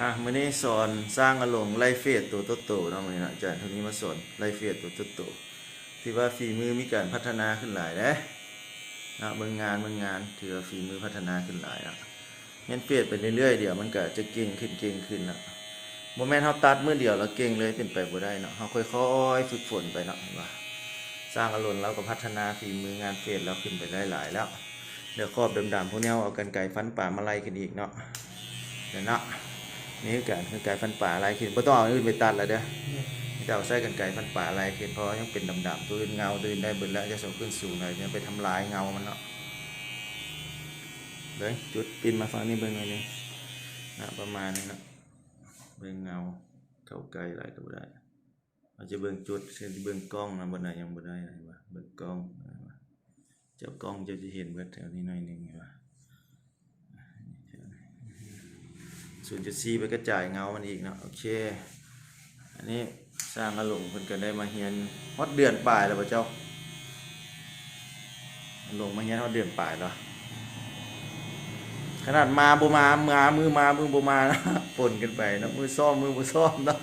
อะมื้อนี้สอนสร้างอารมณ์ไลเฟสตัวโตๆเนาะมื้อนี้นะอาจารย์เท่านี้มาสอนไลเฟสตัวโตๆที่ว่าฝีมือมีการพัฒนาขึ้นหลายเด้นะเบิ่งงานเบิ่งงานถือว่าฝีมือพัฒนาขึ้นหลายแล้วเฮ็ดเฟสไปเรื่อยๆเดี๋ยวมันก็จะเก่งขึ้นเก่งขึ้นนะบ่แม่นเฮาตัดมื้อเดียวแล้วเก่งเลยเป็นไปบ่ได้เนาะเฮาค่อยๆฝึกฝนไปเนาะเห็นบ่สร้างอารมณ์แล้วก็พัฒนาฝีมืองานเฟสแล้วขึ้นไปได้หลายแล้วเดี๋ยวครอบดำๆพวกนี้เอากันไก่ฟันป่ามาไล่ขึ้นอีกเนาะเดี๋ยวเนาะ นี่คือการกันไก่ฟันป่าไล่ขึ้นบ่ต้องเอาอันอื่นไปตัดแล้วเด้อจะเอาใส่กันไก่ฟันป่าไล่ขึ้นเพราะยังเป็นดำๆตัวอื่นเงาตัวอื่นได้เบิดแล้วจะส่งขึ้นสูงหน่อยจะไปทำลายเงามันเนาะเบิ่งจุดปินมาฝั่งนี้เบิ่งหน่อยนึงนะประมาณนี้นะเบิ่งเงาเข้าไกลหลายก็ได้เราจจะเบิ่งจุดเช่นเบิ่งกล้องนะบ่ได้ยังบ่ได้เห็นบ่เบิ่งกล้องเห็นบ่เจ้ากล้องจะจะเห็นเบิดแถวนี้หน่อยหนึงเห็นปะ ศูนย์จุดสี่ไปกระจายเงามันอีกเนาะโอเค อันนี้สร้างอารมณ์เพิ่นก็ได้มาเฮียนฮอดเดือนปลายแล้วป่ะเจ้าลงมาเฮียนฮอดเดือนปลายแล้วขนาดมาบ่มามามือมามือบ่มานะปนกันไปนะมือซ่อมมือบ่ซ่อมเนาะ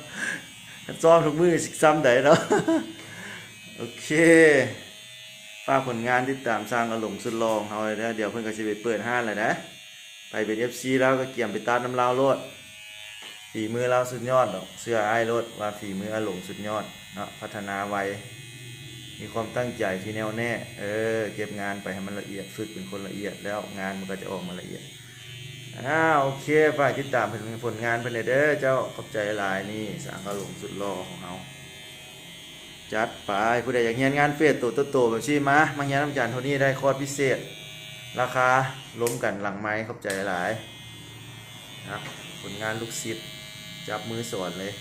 ซ่อมทุกมือสิซ้ำใดเนาะโอเคฝากผลงานที่ตามสร้างอารมณ์สุดลองเฮาเลยนะเดี๋ยวเพิ่นก็สิไปเปิดห้านแล้วนะ ไปเป็น FC แล้วก็เกี่ยมไปตามน้ำลาวโลดฝีมือเราสุดยอดดอกเสื้อไอ้ายโลดว่าฝีมืออารมณ์สุดยอดเนาะพัฒนาไวมีความตั้งใจที่แน่วแน่ เออ เก็บงานไปให้มันละเอียดฝึกเป็นคนละเอียดแล้วงานมันก็จะออกมาละเอียดอ้าวโอเคฝากติดตามผลงานเพิ่นเด้อเจ้าขอบใจหลายนี่สร้างอารมณ์สุดหล่อของเฮาจัดไปผู้ใดอยากเรียนงานเฟสตัวโตๆแบบชี้มามาเรียนน้ำจานเท่านี้ได้คอร์สพิเศษ ราคาล้มกันหลังไม้ขอบใจหลายนะครับผลงานลูกศิษย์จับมือสอนเลย